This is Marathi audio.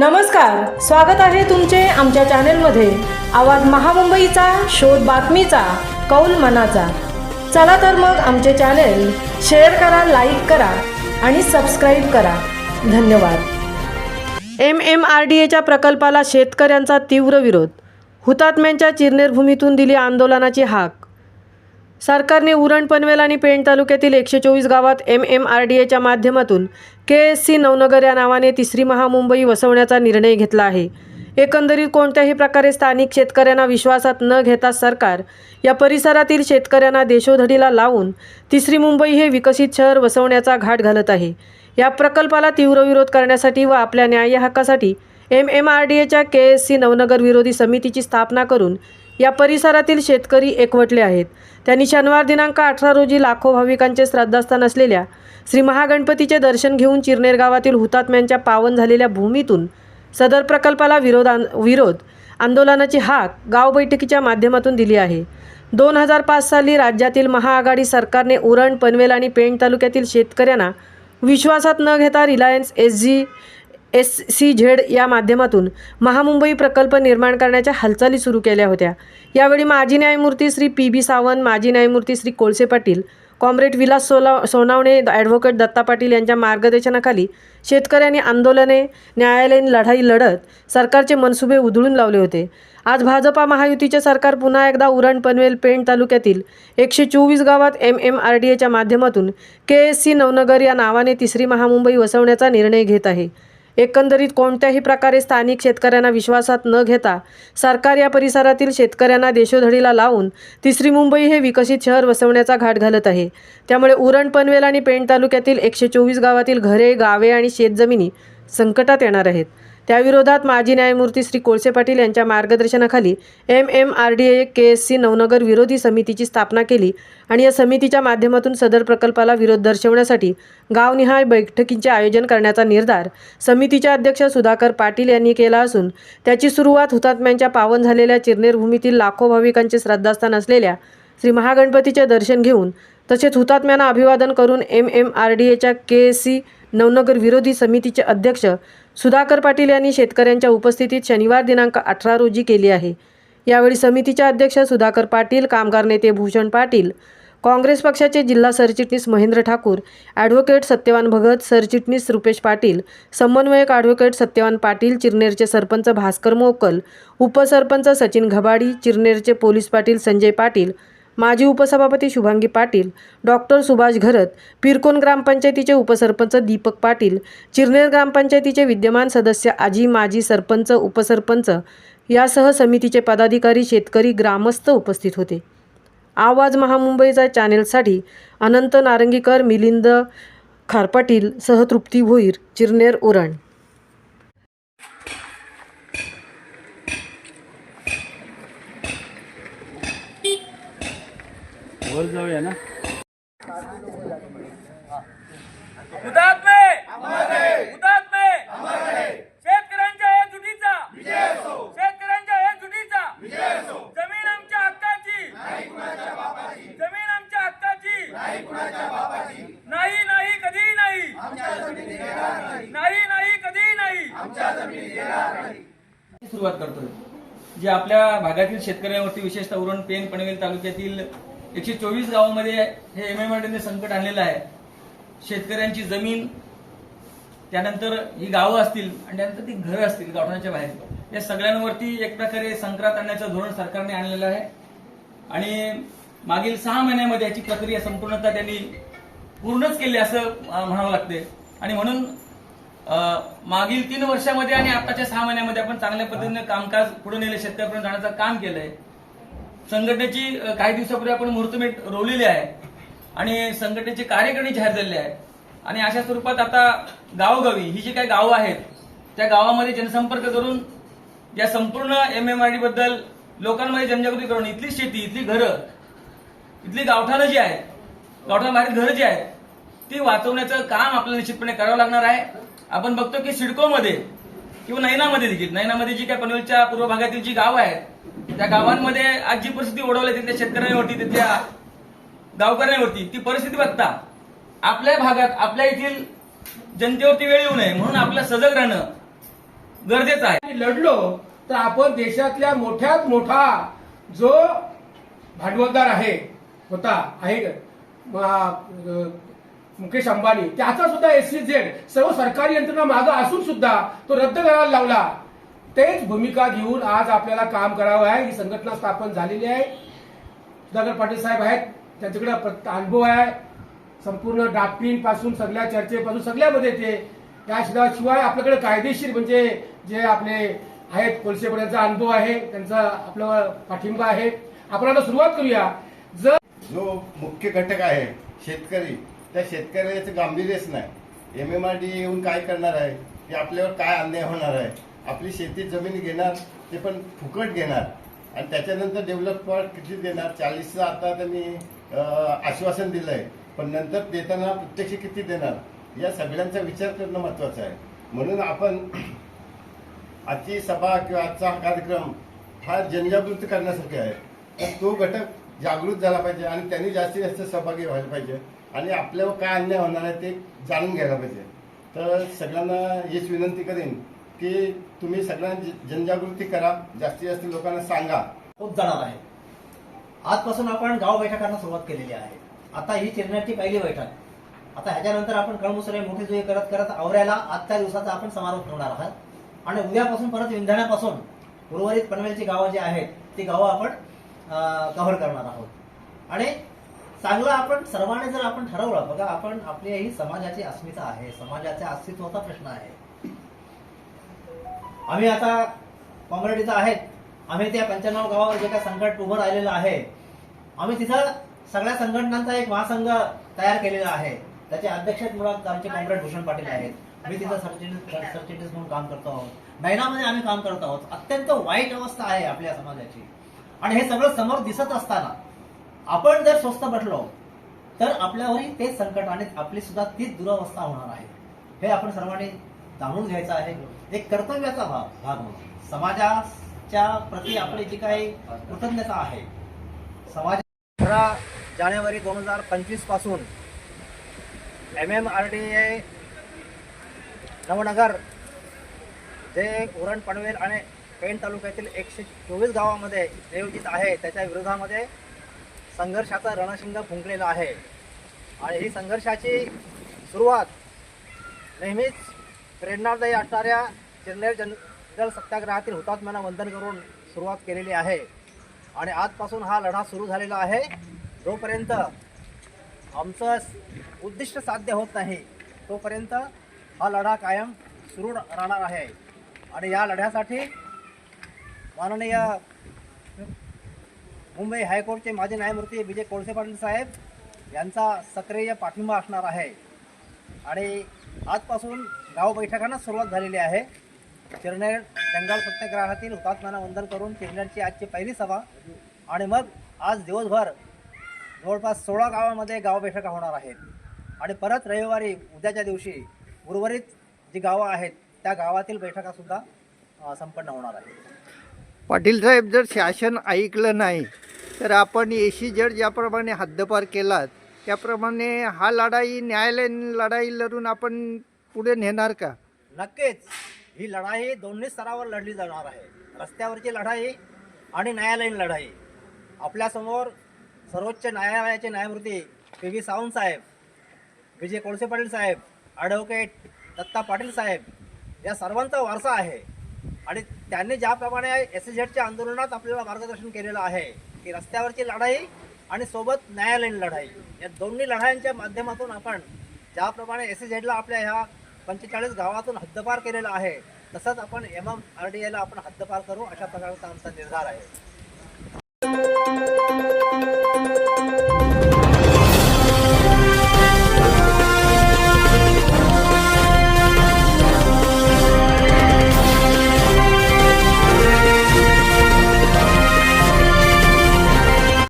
नमस्कार स्वागत आहे तुमचे आमच्या चॅनेलमध्ये. आवाज महामुंबईचा शोध बातमीचा कौल मनाचा. चला तर मग आमचे चॅनेल शेअर करा लाईक करा आणि सबस्क्राईब करा. धन्यवाद. एम एम आर डी एच्या प्रकल्पाला शेतकऱ्यांचा तीव्र विरोध. हुतात्म्यांच्या चिरनेर भूमीतून दिली आंदोलनाची हाक. सरकारने उरण पनवेल आणि पेण तालुक्यातील एकशे चोवीस गावात एम एम आर डी एच्या माध्यमातून के एस सी नवनगर या नावाने तिसरी महामुंबई वसवण्याचा निर्णय घेतला आहे. एकंदरीत कोणत्याही प्रकारे स्थानिक शेतकऱ्यांना विश्वासात न घेता सरकार या परिसरातील शेतकऱ्यांना देशोधडीला लावून तिसरी मुंबई हे विकसित शहर वसवण्याचा घाट घालत आहे. या प्रकल्पाला तीव्र विरोध करण्यासाठी व आपल्या न्याय्य हक्कासाठी एम एम आर डी एच्या के एस सी नवनगर विरोधी समितीची स्थापना करून या परिसरातील शेतकरी एकवटले आहेत. त्यांनी शनिवार दिनांक अठरा रोजी लाखो भाविकांचे श्रद्धास्थान असलेल्या श्री महागणपतीचे दर्शन घेऊन चिरनेर गावातील हुतात्म्यांच्या पावन झालेल्या भूमीतून सदर प्रकल्पाला विरोध विरोध आंदोलनाची हाक गाव बैठकीच्या माध्यमातून दिली आहे. दोन हजार पाच साली राज्यातील महाआघाडी सरकारने उरण पनवेल आणि पेण तालुक्यातील शेतकऱ्यांना विश्वासात न घेता Reliance S G S C Z या माध्यमातून महामुंबई प्रकल्प निर्माण करण्याच्या हालचाली सुरू केल्या होत्या. यावेळी माजी न्यायमूर्ती श्री पी बी सावंत माजी न्यायमूर्ती श्री कोळसे पाटील कॉम्रेड विलास सोला सोनावणे ॲडव्होकेट दत्ता पाटील यांच्या मार्गदर्शनाखाली शेतकऱ्यांनी आंदोलने न्यायालयीन लढाई लढत सरकारचे मनसुबे उधळून लावले होते. आज भाजपा महायुतीचे सरकार पुन्हा एकदा उरण पनवेल पेण तालुक्यातील एकशे चोवीस गावात एम एम आर डी एच्या माध्यमातून के एस सी नवनगर या नावाने तिसरी महामुंबई वसवण्याचा निर्णय घेत आहे. एकंदरीत कोणत्याही प्रकारे स्थानिक शेतकऱ्यांना विश्वासात न घेता सरकार या परिसरातील शेतकऱ्यांना देशोधडीला लावून तिसरी मुंबई हे विकसित शहर वसवण्याचा घाट घालत आहे. त्यामुळे उरण पनवेल आणि पेण तालुक्यातील एकशे चोवीस गावातील घरे गावे आणि शेतजमिनी संकटात येणार आहेत. त्याविरोधात माजी न्यायमूर्ती श्री कोळसे पाटील यांच्या मार्गदर्शनाखाली M M R D A K S C Navnagar विरोधी समितीची स्थापना केली आणि या समितीच्या माध्यमातून सदर प्रकल्पाला विरोध दर्शवण्यासाठी गावनिहाय बैठकींचे आयोजन करण्याचा निर्धार समितीच्या अध्यक्ष सुधाकर पाटील यांनी केला असून त्याची सुरुवात हुतात्म्यांच्या पावन झालेल्या चिरनेर भूमीतील लाखो भाविकांचे श्रद्धास्थान असलेल्या श्री महागणपतीचे दर्शन घेऊन तसेच हुतात्म्यांना अभिवादन करून एम एम आर डी एच्या के एस सी नवनगर विरोधी समितीचे अध्यक्ष सुधाकर पाटील यांनी शेतकऱ्यांच्या उपस्थितीत शनिवार दिनांक अठरा रोजी केली आहे. यावेळी समितीच्या अध्यक्ष सुधाकर पाटील कामगार नेते भूषण पाटील काँग्रेस पक्षाचे जिल्हा सरचिटणीस महेंद्र ठाकूर ॲडव्होकेट सत्यवान भगत सरचिटणीस रुपेश पाटील समन्वयक ॲडव्होकेट सत्यवान पाटील चिरनेरचे सरपंच भास्कर मोकल उपसरपंच सचिन घबाडी चिरनेरचे पोलीस पाटील संजय पाटील माजी उपसभापती शुभांगी पाटील डॉक्टर सुभाष घरत पिरकोन ग्रामपंचायतीचे उपसरपंच दीपक पाटील चिरनेर ग्रामपंचायतीचे विद्यमान सदस्य आजी माजी सरपंच उपसरपंच यासह समितीचे पदाधिकारी शेतकरी ग्रामस्थ उपस्थित होते. आवाज महामुंबईचा चॅनेलसाठी अनंत नारंगीकर मिलिंद खारपाटील सह तृप्ती भोईर चिरनेर उरण वर जाऊया ना हुतात्मे हुतात्मे शेतकऱ्यांच्या एकजुटीचा शेतकऱ्यांच्या एकजुटीचा जमीन आमच्या हक्काची जमीन आमच्या हक्काची नाही नाही कधी नाही नाही नाही कधी नाही! सुरुवात करतोय. जे आपल्या भागातील शेतकऱ्यांवरती विशेषतः उरण पेन पनवेल तालुक्यातील एकशे चोवीस गावामध्ये हे एम एम संकट आणलेलं आहे. शेतकऱ्यांची जमीन त्यानंतर ही गावं असतील आणि त्यानंतर ती घरं असतील गावठाणाच्या बाहेर. या सगळ्यांवरती एक प्रकारे संक्रांत आणण्याचं धोरण सरकारने आणलेलं आहे. आणि मागील सहा महिन्यामध्ये याची प्रक्रिया संपूर्णतः त्यांनी पूर्णच केली असं म्हणावं लागते. आणि म्हणून मागील तीन वर्षामध्ये आणि आताच्या सहा महिन्यामध्ये आपण चांगल्या पद्धतीने कामकाज पुढे नेले शेतकऱ्यापर्यंत जाण्याचं काम केलंय. संघटनेची काही दिवसापूर्वी आपण मुहूर्तमेढ रोवलेली आहे आणि संघटनेचे कार्यकारिणी जाहीर झालेले आहे आणि अशा स्वरूपात आता गावोगावी ही जी काही गावं आहेत त्या गावामध्ये जनसंपर्क करून या संपूर्ण एम एम आर डी बद्दल लोकांमध्ये जनजागृती करून इथली शेती इथली घरं इथली गावठाणं जी आहेत गावठाणाबाहेर घरं जी आहेत ती वाचवण्याचं काम आपल्याला निश्चितपणे करावं लागणार आहे. आपण बघतो की सिडकोमध्ये किंवा नैनामध्ये देखील नैनामध्ये जी काही पनवेलच्या पूर्व भागातील जी गावं आहेत त्या गावांमध्ये आज जी परिस्थिती ओढवली तिथल्या शेतकऱ्यांवरती तिथल्या गावकऱ्यांवरती ती परिस्थिती बघता आपल्या भागात आपल्या येथील जनतेवरती वेळ येऊ नये म्हणून आपल्या सजग राहणं गरजेचं आहे. लढलो तर आपण देशातल्या मोठ्यात मोठा जो भांडवलदार आहे होता आहे मुकेश अंबानी त्याचा सुद्धा एस सी झेड सर्व सरकारी यंत्रणा मागं असून सुद्धा तो रद्द करायला लावला. तेच भूमिका घेऊन आज आपल्याला काम करावं आहे. ही संघटना स्थापन झालेली आहे. सुधाकर पाटील साहेब आहेत. त्यांच्याकडे अनुभव आहे. संपूर्ण ड्राफ्टिंगपासून सगळ्या चर्चेपासून सगळ्यामध्ये ते. त्याशिवाय आपल्याकडे कायदेशीर म्हणजे जे आपले आहेत कोलसेपड्यांचा अनुभव आहे. त्यांचा आपला पाठिंबा आहे. आपण आता सुरुवात करूया. जर जो मुख्य घटक आहे शेतकरी त्या शेतकऱ्याचं गांभीर्यच नाही. एम एम आर डी येऊन काय करणार आहे? ते आपल्यावर काय अन्याय होणार आहे? आपली शेती जमीन घेणार ते पण फुकट घेणार. आणि त्याच्यानंतर डेव्हलपमेंट किती देणार? चाळीसचं आता त्यांनी आश्वासन आश्वासन दिलंय. पण नंतर देताना प्रत्यक्ष किती देणार? या सगळ्यांचा विचार करणं महत्वाचं आहे. म्हणून आपण आजची सभा किंवा आजचा हा कार्यक्रम हा जनजागृत करण्यासारखा आहे. तर तो घटक जागृत झाला पाहिजे आणि त्यांनी जास्तीत जास्त सहभागी व्हायला पाहिजे. आणि आपल्यावर काय अन्याय होणार आहे ते जाणून घ्यायला पाहिजे. तर सगळ्यांना हीच विनंती करेन. की तुम्ही सगळ्यांना जनजागृती करा जास्तीत जास्त लोकांना सांगा. खूप जाणार आहे. आजपासून आपण गाव बैठकांना सुरुवात केलेली आहे. आता ही चिरण्याची पहिली बैठक. आता ह्याच्यानंतर आपण कळमुसरे मोठी जुई करत करत आवऱ्याला आजच्या दिवसाचा आपण समारोप ठेवणार आहात. आणि उद्यापासून परत विंधण्यापासून उर्वरित पनवेलची गावं जी आहेत ती गावं आपण कव्हर करणार आहोत. आणि चांगलं आपण सर्वांनी जर आपण ठरवलं बघा आपण आपली ही समाजाची अस्मिता आहे. समाजाच्या अस्तित्वाचा प्रश्न आहे. आम्ही आता काँग्रेडीचा आहेत. आम्ही त्या पंच्याण्णव गावावर जे काही संकट उभं राहिलेलं आहे आम्ही तिथं सगळ्या संघटनांचा एक महासंघ तयार केलेला आहे. त्याचे अध्यक्ष मुळात आमचे कॉम्रेड भूषण पाटील आहेत. मी तिथं सरचिटणीस सरचिटणीस म्हणून काम करतो आहोत. नैनामध्ये आम्ही काम करत आहोत. अत्यंत वाईट अवस्था आहे आपल्या समाजाची. आणि हे सगळं समोर दिसत असताना आपण जर स्वस्त बसलो तर आपल्यावरही तेच संकट आणि आपली सुद्धा तीच दुरावस्था होणार आहे. हे आपण सर्वांनी जाणून घ्यायचं आहे. एक कर्तव्याचा भाग भाग म्हणून. समाजाच्या प्रती आपली जी काही कृतज्ञता आहे समाज अठरा जानेवारी दोन हजार पंचवीसपासून M M R D A Navnagar जे उरण पनवेल आणि पेण तालुक्यातील एकशे चोवीस गावामध्ये नियोजित आहे. त्याच्या विरोधामध्ये संघर्षाचा रणशिंग फुंकलेला आहे. आणि ही संघर्षाची सुरुवात नेहमीच प्रेरणादायी असणाऱ्या चिरनेर जल सत्याग्रहातील हुतात्म्यांना वंदन करून सुरुवात केलेली आहे. आणि आजपासून हा लढा सुरू झालेला आहे. जोपर्यंत आमचं उद्दिष्ट साध्य होत नाही तोपर्यंत हा लढा कायम सुरू राहणार आहे. आणि या लढ्यासाठी माननीय मुंबई हायकोर्टचे माजी न्यायमूर्ती विजय कोळसे पाटील साहेब यांचा सक्रिय पाठिंबा असणार आहे. आणि आजपासून गाव बैठकांना सुरुवात झालेली आहे. चिरनेर जंगल सत्याग्रहातील हुतात्म्यांना वंदन करून चिरनेरची आजची पहिली सभा. आणि मग आज दिवसभर जवळपास सोळा गावामध्ये गाव बैठका होणार आहेत. आणि परत रविवारी उद्याच्या दिवशी उर्वरित जी गावं आहेत त्या गावातील बैठकासुद्धा संपन्न होणार आहेत. पाटील साहेब जर शासन ऐकलं नाही तर आपण एशी जड ज्याप्रमाणे हद्दपार केलात त्याप्रमाणे हा लढाई न्यायालयीन लढाई लढून आपण पुढे नेणार का? नक्कीच. ही लढाई दोन्ही स्तरावर लढली जाणार आहे. रस्त्यावरची लढाई आणि न्यायालयीन लढाई. आपल्यासमोर सर्वोच्च न्यायालयाचे न्यायमूर्ती पी व्ही सावंत साहेब विजय कोळसे पाटील साहेब ॲडव्होकेट दत्ता पाटील साहेब या सर्वांचा वारसा आहे. आणि त्यांनी ज्याप्रमाणे एस एस झेडच्या आंदोलनात आपल्याला मार्गदर्शन केलेलं आहे की रस्त्यावरची लढाई आणि सोबत न्यायालयीन लढाई या दोन्ही लढाईंच्या माध्यमातून आपण ज्याप्रमाणे एस एस झेडला आपल्या ह्या पंचेचाळीस गावातून हद्दपार केलेला आहे. तसंच आपण एम एम आर डी एला आपण हद्दपार करू अशा प्रकारचा आमचा निर्धार आहे.